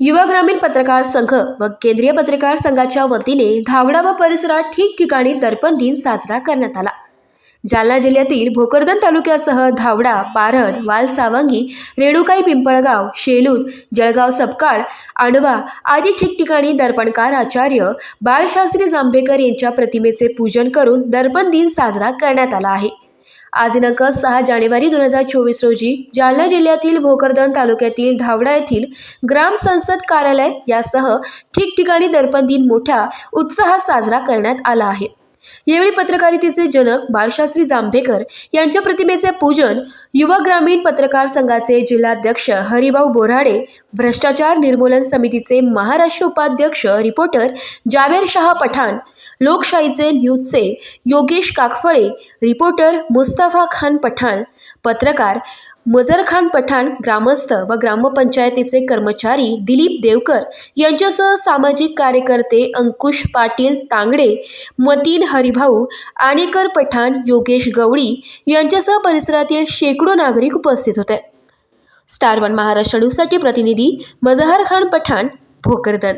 युवा ग्रामीण पत्रकार संघ व केंद्रीय पत्रकार संघाच्या वतीने धावडा व परिसरात ठिकठिकाणी दर्पण दिन साजरा करण्यात आला. जालना जिल्ह्यातील भोकरदन तालुक्यासह धावडा पारद वालसावंगी रेणुकाई पिंपळगाव शेलूद जळगाव सपकाळ आणवा आदी ठिकठिकाणी दर्पणकार आचार्य बाळशास्त्री जांभेकर यांच्या प्रतिमेचे पूजन करून दर्पण दिन साजरा करण्यात आला आहे. आज दिनांक सहा जानेवारी दोन हजार चोवीस रोजी जालना जिल्ह्यातील भोकरदन तालुक्यातील धावडा येथील ग्राम संसद कार्यालय यासह ठिकठिकाणी दर्पण दिन मोठ्या उत्साहात साजरा करण्यात आला आहे. यावेळी पत्रकारितेचे जनक बाळशास्त्री जांभेकर यांच्या प्रतिमेचे पूजन युवा ग्रामीण पत्रकार संघाचे जिल्हाध्यक्ष हरिभाऊ बोराडे भ्रष्टाचार निर्मूलन समितीचे महाराष्ट्र उपाध्यक्ष रिपोर्टर जावेर शाह पठाण लोकशाहीचे न्यूजचे योगेश काकफळे रिपोर्टर मुस्तफा खान पठाण पत्रकार मजर खान पठाण ग्रामस्थ व ग्रामपंचायतीचे कर्मचारी दिलीप देवकर यांच्यासह सामाजिक कार्यकर्ते अंकुश पाटील तांगडे मतीन हरिभाऊ आणेकर पठाण योगेश गवळी यांच्यासह परिसरातील शेकडो नागरिक उपस्थित होते. स्टार वन महाराष्ट्र न्यूजसाठी प्रतिनिधी मजहर खान पठाण भोकरदन.